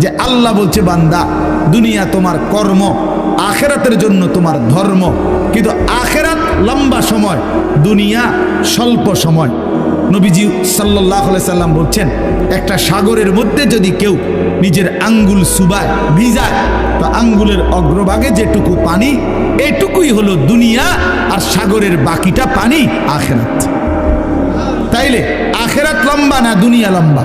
যে আল্লাহ বলছে, বান্দা, দুনিয়া তোমার কর্ম, আখেরাতের জন্য তোমার ধর্ম। কিন্তু আখেরাত লম্বা সময়, দুনিয়া স্বল্প সময়। নবীজি সাল্লাহ সাল্লাম বলছেন, একটা সাগরের মধ্যে যদি কেউ নিজের আঙ্গুল সুবায়, ভিজায়, তো আঙ্গুলের অগ্রভাগে যেটুকু পানি, এটুকুই হলো দুনিয়া আর সাগরের বাকিটা পানি আখেরাত। তাইলে আখেরাত লম্বা না দুনিয়া লম্বা?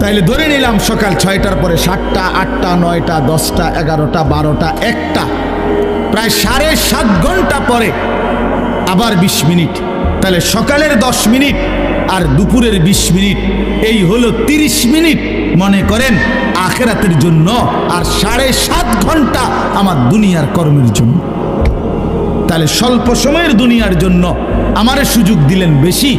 তাইলে ধরে নিলাম সকাল ছয়টার পরে সাতটা, আটটা, নয়টা, দশটা, এগারোটা, বারোটা, একটা। প্রায় সাড়ে সাত ঘণ্টা পরে আবার বিশ মিনিট। তাহলে সকালের দশ মিনিট আর দুপুরের বিশ মিনিট। এই হলো তিরিশ মিনিট, মনে করেন, আখেরাতের জন্য আর সাড়ে সাত ঘণ্টা আমার দুনিয়ার কর্মের জন্য। তাহলে স্বল্প সময়ের দুনিয়ার জন্য আমারে সুযোগ দিলেন বেশি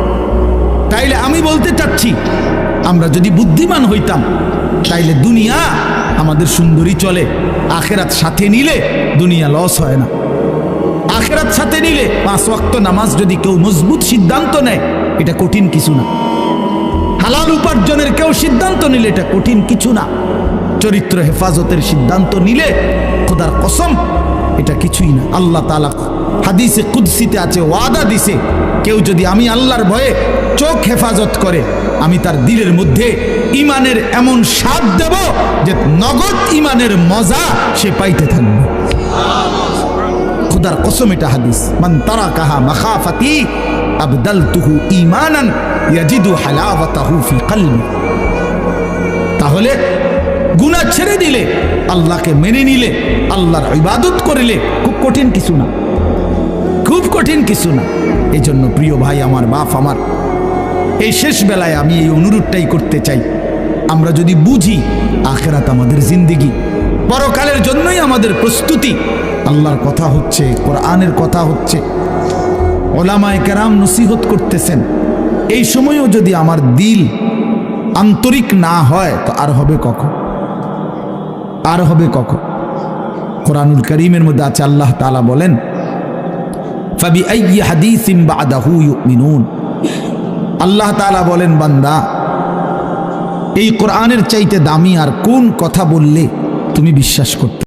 তাইলে আমি বলতে চাচ্ছি, আমরা যদি বুদ্ধিমান হইতাম, তাইলে দুনিয়া আমাদের সুন্দরী চলে, আখেরাত সাথে নিলে দুনিয়া লস হয় না। আখেরাত সাথে নিলে পাঁচ ওয়াক্ত নামাজ যদি কেউ মজবুত সিদ্ধান্ত নেয়, এটা কঠিন কিছু না। হালাল উপার্জনের কেউ সিদ্ধান্ত নিলে এটা কঠিন কিছু না। চরিত্র হেফাজতের সিদ্ধান্ত নিলে খোদার কসম, এটা কিছুই না। আল্লাহ তালা হাদিসে, কুদ্সিতে আছে, ওয়াদা দিছে, কেউ যদি আমি আল্লাহর ভয়ে চোখ হেফাজত করে, আমি তার দিলের মধ্যে ইমানের এমন স্বাদ দেব যে নগদ ইমানের মজা সে পাইতে থাকবে। খুদার কসম এটা হাদিস। মান তারা কাহা মাখাফাতি আবদাল তুহু ইমানান ইয়াজিদু হালাওয়াতাহু ফি কলবি। তাহলে গুনাহ ছেড়ে দিলে, আল্লাহকে মেনে নিলে, আল্লাহর ইবাদত করিলে খুব কঠিন কিছু না। খুব কঠিন কিছু না। এই জন্য প্রিয় ভাই, আমার বাপ, আমার, এই শেষ বেলায় আমি এই অনুরোধটাই করতে চাই। আমরা যদি বুঝি, আখেরাত আমাদের জিন্দিগি। পরকালের জন্যই আমাদের প্রস্তুতি। আল্লাহর কথা হচ্ছে, কোরআনের কথা হচ্ছে। ওলামায় কেরাম নসিহত করতেছেন। এই সময়ও যদি আমার দিল আন্তরিক না হয়, তো আর হবে কখন? আর হবে কখন? কোরআনুল করিমের মধ্যে আছে, আল্লাহ তালা বলেন বা আল্লাহ তালা বলেন, বান্দা, এই কোরআনের চাইতে দামি আর কোন কথা বললে তুমি বিশ্বাস করতে